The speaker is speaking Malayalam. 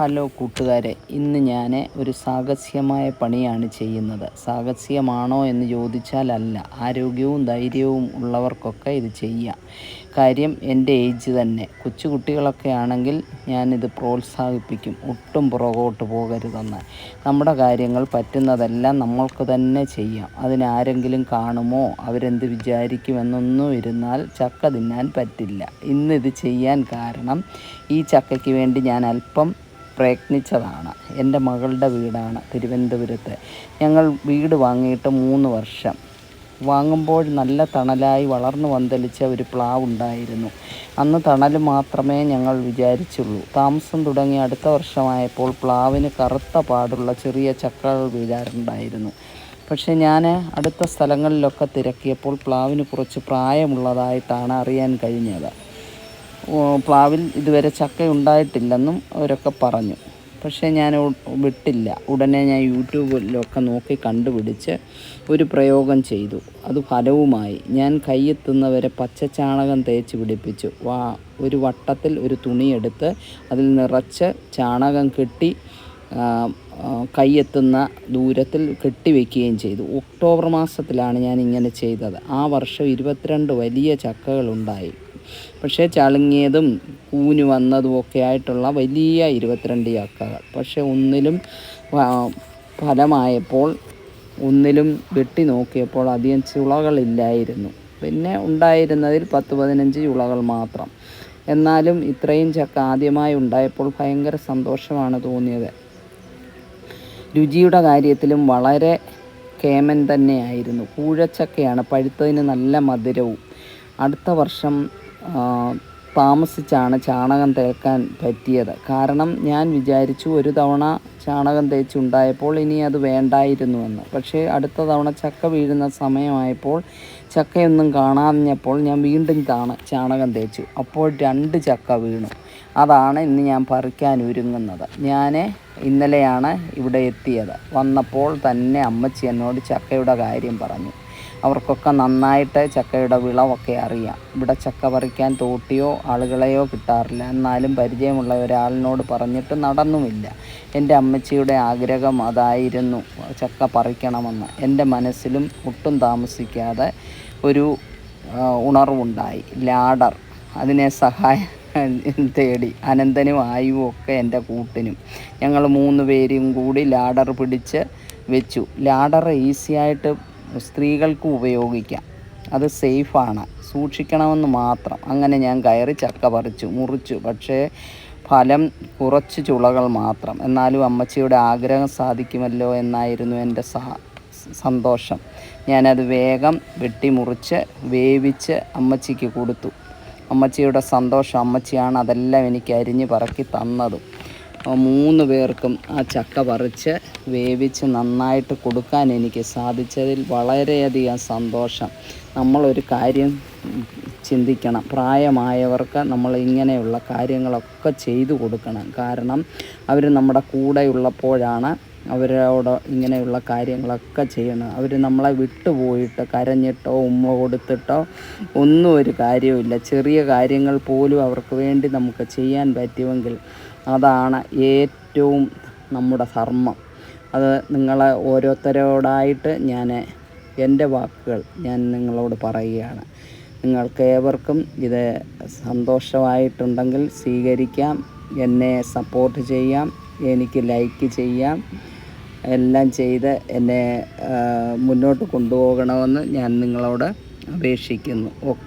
ഹലോ കൂട്ടുകാരെ ഇന്ന് ഞാൻ ഒരു സാഹസ്യമായ പണിയാണ് ചെയ്യുന്നത്. സാഹസ്യമാണോ എന്ന് ചോദിച്ചാൽ അല്ല ആരോഗ്യവും ധൈര്യവും ഉള്ളവർക്കൊക്കെ ഇത് ചെയ്യാം. കാര്യം എന്റെ ഏജ് തന്നെ. കൊച്ചുകുട്ടികളൊക്കെ ആണെങ്കിൽ ഞാനിത് പ്രോത്സാഹിപ്പിക്കും ഒട്ടും പുറകോട്ട് പോകരുതെന്ന്. നമ്മുടെ കാര്യങ്ങൾ പറ്റുന്നതെല്ലാം നമ്മൾക്ക് തന്നെ ചെയ്യാം. അതിനാരെങ്കിലും കാണുമോ? അവരെന്ത് വിചാരിക്കുമെന്നൊന്നും ഇരുന്നാൽ ചക്ക തിന്നാൻ പറ്റില്ല. ഇന്നിത് ചെയ്യാൻ കാരണം ഈ ചക്കയ്ക്ക് വേണ്ടി ഞാൻ അല്പം പ്രയത്നിച്ചതാണ്. എന്റെ മകളുടെ വീടാണ് തിരുവനന്തപുരത്ത്. ഞങ്ങൾ വീട് വാങ്ങിയിട്ട് മൂന്ന് വർഷം. വാങ്ങുമ്പോൾ നല്ല തണലായി വളർന്നു വന്തലിച്ച ഒരു പ്ലാവ് ഉണ്ടായിരുന്നു. അന്ന് തണൽ മാത്രമേ ഞങ്ങൾ വിചാരിച്ചുള്ളൂ. താമസം തുടങ്ങി അടുത്ത വർഷമായപ്പോൾ പ്ലാവിന് കറുത്ത പാടുള്ള ചെറിയ ചക്കകൾ വീഴാറുണ്ടായിരുന്നു. പക്ഷേ ഞാൻ അടുത്ത സ്ഥലങ്ങളിലൊക്കെ തിരക്കിയപ്പോൾ പ്ലാവിന് കുറച്ച് പ്രായമുള്ളതായിട്ടാണ് അറിയാൻ കഴിഞ്ഞത്. പ്ലാവിൽ ഇതുവരെ ചക്ക ഉണ്ടായിട്ടില്ലെന്നും അവരൊക്കെ പറഞ്ഞു. പക്ഷേ ഞാൻ വിട്ടില്ല. ഉടനെ ഞാൻ യൂട്യൂബിലൊക്കെ നോക്കി കണ്ടുപിടിച്ച് ഒരു പ്രയോഗം ചെയ്തു. അത് ഫലവുമായി. ഞാൻ കൈയെത്തുന്നവരെ പച്ചച്ചാണകം തേച്ച് പിടിപ്പിച്ചു. വാ ഒരു വട്ടത്തിൽ ഒരു തുണിയെടുത്ത് അതിൽ നിറച്ച് ചാണകം കെട്ടി കൈയെത്തുന്ന ദൂരത്തിൽ കെട്ടിവെക്കുകയും ചെയ്തു. ഒക്ടോബർ മാസത്തിലാണ് ഞാൻ ഇങ്ങനെ ചെയ്തത്. ആ വർഷം ഇരുപത്തിരണ്ട് വലിയ ചക്കകളുണ്ടായി. പക്ഷേ ചളുങ്ങിയതും കൂന് വന്നതും ഒക്കെ ആയിട്ടുള്ള വലിയ ഇരുപത്തിരണ്ട് ചക്കകൾ. പക്ഷേ ഒന്നിലും ഫലമായപ്പോൾ ഒന്നിലും വെട്ടി നോക്കിയപ്പോൾ അധികം ചുളകളില്ലായിരുന്നു. പിന്നെ ഉണ്ടായിരുന്നതിൽ പത്ത് പതിനഞ്ച് ചുളകൾ മാത്രം. എന്നാലും ഇത്രയും ചക്ക ആദ്യമായി ഉണ്ടായപ്പോൾ ഭയങ്കര സന്തോഷമാണ് തോന്നിയത്. രുചിയുടെ കാര്യത്തിലും വളരെ കേമൻ തന്നെയായിരുന്നു. കൂഴച്ചക്കയാണ് പഴുത്തതിന് നല്ല മധുരവും. അടുത്ത വർഷം താമസിച്ചാണ് ചാണകം തേക്കാൻ പറ്റിയത്. കാരണം ഞാൻ വിചാരിച്ചു ഒരു തവണ ചാണകം തേച്ചുണ്ടായപ്പോൾ ഇനി അത് വേണ്ടായിരുന്നുവെന്ന്. പക്ഷേ അടുത്ത തവണ ചക്ക വീഴുന്ന സമയമായപ്പോൾ ചക്കയൊന്നും കാണാഞ്ഞപ്പോൾ ഞാൻ വീണ്ടും താണ ചാണകം തേച്ചു. അപ്പോൾ രണ്ട് ചക്ക വീണു. അതാണ് ഇന്ന് ഞാൻ പറിക്കാൻ ഒരുങ്ങുന്നത്. ഞാൻ ഇന്നലെയാണ് ഇവിടെ എത്തിയത്. വന്നപ്പോൾ തന്നെ അമ്മച്ചി എന്നോട് ചക്കയുടെ കാര്യം പറഞ്ഞു. അവർക്കൊക്കെ നന്നായിട്ട് ചക്കയുടെ വിളവൊക്കെ അറിയാം. ഇവിടെ ചക്ക പറിക്കാൻ തോട്ടിയോ ആളുകളെയോ കിട്ടാറില്ല. എന്നാലും പരിചയമുള്ള ഒരാളിനോട് പറഞ്ഞിട്ട് നടന്നുമില്ല. എന്റെ അമ്മച്ചിയുടെ ആഗ്രഹം അതായിരുന്നു ചക്ക പറിക്കണമെന്ന്. എന്റെ മനസ്സിലും ഒട്ടും താമസിക്കാതെ ഒരു ഉണർവുണ്ടായി. ലാഡർ അതിനെ സഹായം തേടി. അനന്തനും ആയുവും ഒക്കെ എന്റെ കൂട്ടിനും. ഞങ്ങൾ മൂന്ന് പേരും കൂടി ലാഡർ പിടിച്ച് വെച്ചു. ലാഡർ ഈസിയായിട്ട് സ്ത്രീകൾക്ക് ഉപയോഗിക്കാം. അത് സേഫാണ്. സൂക്ഷിക്കണമെന്ന് മാത്രം. അങ്ങനെ ഞാൻ കയറി ചക്ക പറിച്ചു മുറിച്ചു. പക്ഷേ ഫലം കുറച്ച് ചുളകൾ മാത്രം. എന്നാലും അമ്മച്ചിയുടെ ആഗ്രഹം സാധിക്കുമല്ലോ എന്നായിരുന്നു എന്റെ സന്തോഷം. ഞാനത് വേഗം വെട്ടിമുറിച്ച് വേവിച്ച് അമ്മച്ചിക്ക് കൊടുത്തു. അമ്മച്ചിയുടെ സന്തോഷം അമ്മച്ചിയാണ് അതെല്ലാം എനിക്ക് അരിഞ്ഞ് പറക്കി തന്നതും. മൂന്ന് പേർക്കും ആ ചക്ക പറിച്ച് വേവിച്ച് നന്നായിട്ട് കൊടുക്കാൻ എനിക്ക് സാധിച്ചതിൽ വളരെയധികം സന്തോഷം. നമ്മളൊരു കാര്യം ചിന്തിക്കണം. പ്രായമായവർക്ക് നമ്മൾ ഇങ്ങനെയുള്ള കാര്യങ്ങളൊക്കെ ചെയ്തു കൊടുക്കണം. കാരണം അവർ നമ്മുടെ കൂടെയുള്ളപ്പോഴാണ് അവരോട് ഇങ്ങനെയുള്ള കാര്യങ്ങളൊക്കെ ചെയ്യണം അവർ നമ്മളെ വിട്ടുപോയിട്ട് കരഞ്ഞിട്ടോ ഉമ്മ കൊടുത്തിട്ടോ ഒന്നും ഒരു കാര്യവുമില്ല. ചെറിയ കാര്യങ്ങൾ പോലും അവർക്ക് വേണ്ടി നമുക്ക് ചെയ്യാൻ പറ്റുമെങ്കിൽ അതാണ് ഏറ്റവും നമ്മുടെ ധർമ്മം. അത് നിങ്ങളെ ഓരോരുത്തരോടായിട്ട് ഞാൻ എന്റെ വാക്കുകൾ ഞാൻ നിങ്ങളോട് പറയുകയാണ്. നിങ്ങൾക്ക് ഏവർക്കും ഇത് സന്തോഷമായിട്ടുണ്ടെങ്കിൽ സ്വീകരിക്കാം എന്നെ സപ്പോർട്ട് ചെയ്യാം എനിക്ക് ലൈക്ക് ചെയ്യാം. എല്ലാം ചെയ്ത് എന്നെ മുന്നോട്ട് കൊണ്ടുപോകണമെന്ന് ഞാൻ നിങ്ങളോട് അപേക്ഷിക്കുന്നു. ഓക്കെ.